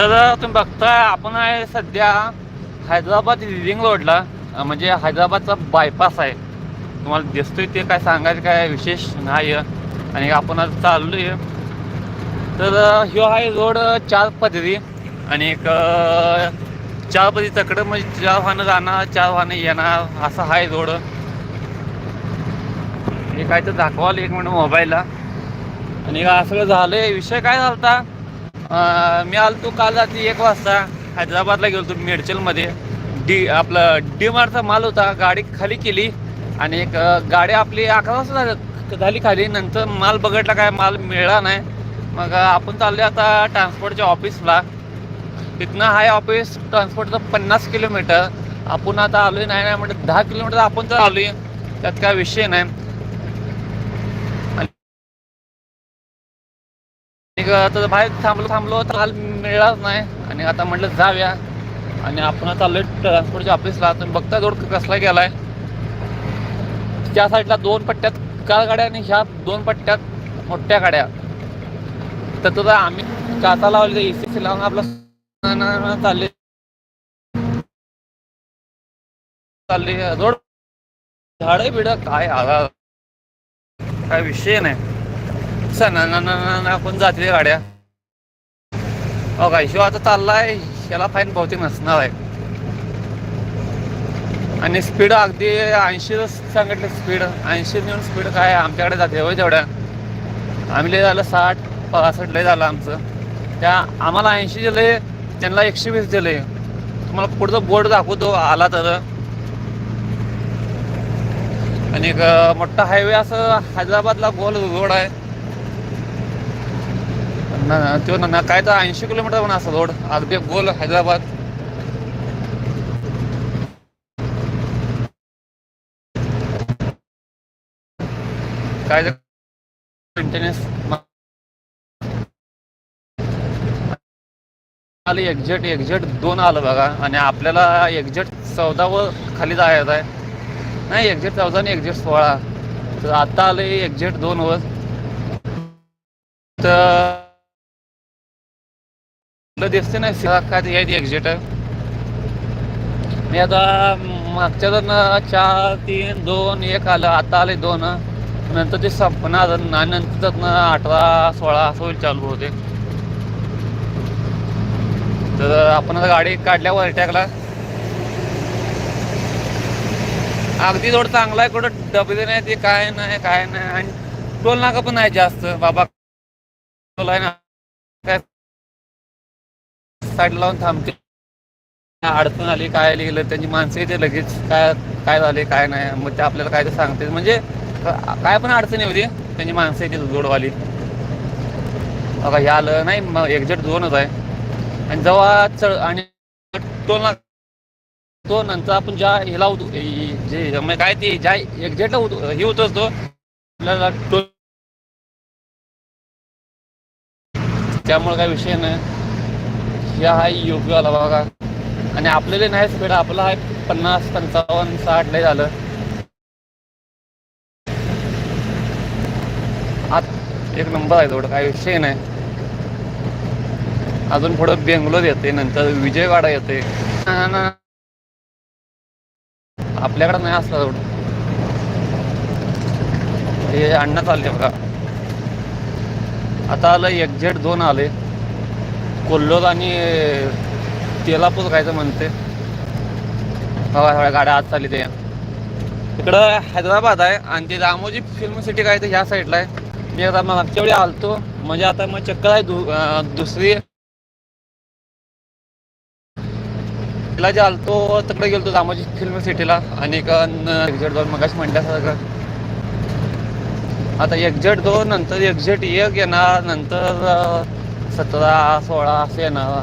तर तुम्ही बघताय आपण आहे सध्या हैदराबाद रिंग रोडला म्हणजे हैदराबादचा बायपास आहे. तुम्हाला दिसतोय ते काय सांगायचं काय विशेष नाही आणि आपण आता आहे तर ह्यो आहे रोड चार पदरी आणि एक चार पदरी तकडं म्हणजे चार वाहनं जाणार चार वाहनं येणार असा आहे रोड. हे काय तर दाखवाल एक मिनिट मोबाईलला. आणि असं झालं विषय काय झाला होता मी आलतो काल रात्री एक वाजता. हैदराबादला गेलो मेडचलमध्ये. डी आपलं डी मार्टचा माल होता गाडी खाली केली. आणि एक गाडी आपली अकरा वाजता झाली- खाली. नंतर माल बघितला काय माल मिळाला नाही. मग आपण चाललोय आता ट्रान्सपोर्टच्या ऑफिसला. तिथनं आहे ऑफिस ट्रान्सपोर्टचं पन्नास किलोमीटर. आपण आता आलो नाही नाही म्हणजे दहा किलोमीटर आपण तर आलो त्यात काय विषय नाही. आता बाहेर थांबलो थांबलो तर काल मिळालाच नाही. आणि आता म्हटलं जाऊया. आणि आपण चाललोय ट्रान्सपोर्टच्या ऑफिसला. तुम्ही बघता रोड कसला गेलाय. त्या साईडला दोन पट्ट्यात कार गाड्या आणि ह्या दोन पट्ट्यात मोठ्या गाड्या. तर तुझा आम्ही काचा लावले ए सी लावून आपलं चालले. चालले. रोड झाडं बिड काय आला काय विषय नाही. सणा ना ना ना ना आपण जाते गाड्या. हो काय शिव आता चाललाय. याला फाईन बहुतेक नसणार आहे. आणि स्पीड अगदी ऐंशी सांगितलं स्पीड ऐंशी नेऊन स्पीड काय आमच्याकडे जाते होय तेवढ्या. आम्ही लय झालं साठ पासष्ट लय झालं आमचं. त्या आम्हाला ऐंशी दिले त्यांना एकशे वीस दिले तुम्हाला पुढचं बोर्ड दाखवतो आला तर. आणि एक मोठा हायवे असं हैदराबादला गोल रोड आहे. ना ना, तो ना काय तर ऐंशी किलोमीटर पण असं रोड. अगदी गोल हैदराबाद. काय मेंटेनन्स आलं एक्झॅक्ट एक्झॅक्ट दोन आलं बघा. आणि आपल्याला एक्झॅक्ट चौदावर खाली जायचं आहे. नाही एक्झॅक्ट चौदा आणि एक्झॅक्ट सोळा. तर आता आले एक्झॅक्ट दोन वर. तर दिसते नाही काय ते यायची एक्झिट मी आता मागच्या जण चार तीन दोन एक आलं आता आले दोन. नंतर ते संपणार आणि नंतर ना अठरा सोळा असं होईल चालू होते तर आपण आता गाडी काढल्यावर अटॅकला अगदी थोडं चांगला आहे कुठं डबे नाही ते काय नाही काय नाही. आणि टोल नाका पण नाही जास्त. बाबा टोल आहे ना काय साईड लावून थांबते. अडचण आली काय लिहिलं त्यांची माणसं येते लगेच. काय काय झाले काय नाही मग ते आपल्याला काय ते सांगते. म्हणजे काय पण अडचणी होती त्यांची माणसं येते जोडवाली. बघा हे आलं नाही मग एक्झॅक्ट दोनच आहे. आणि जेव्हा चढ आणि तो ना तो नंतर आपण ज्या हिला होतो जे म्हणजे काय ते ज्या एक्झॅक्टला होतो हे होत असतो आपल्याला टोल त्यामुळे काय विषय नाही. हे आहे योग्य आला बघा. आणि आपल्याला नाही स्पीड आपलं आहे पन्नास पंचावन्न साठ लय झालं. आत एक नंबर आहे थोडं काय विषय नाही. अजून पुढं बेंगलोर येते नंतर विजयवाडा येते. आपल्याकडे नाही असला एवढं हे अण्णा चालले बघा. आता आलं एक्झेट दोन आले. कोल्लोर आणि तेलापूर काय म्हणते. बघा सगळ्या गाड्या आत चालली ते इकडं हैदराबाद आहे आणि ते रामोजी फिल्म सिटी काय तर ह्या साईडला आहे. मी आता मागच्या वेळी आलतो. म्हणजे आता मग चक्कर आहे दु दुसरी. तिला जे आलतो तिकडे गेलतो रामोजी फिल्म सिटीला आणि एक एक्झेट दोन मगाशी म्हटल्यासारखं. आता एक्झेट दोन नंतर एक्झेट एक येणार नंतर सतरा सोळा असं येणार.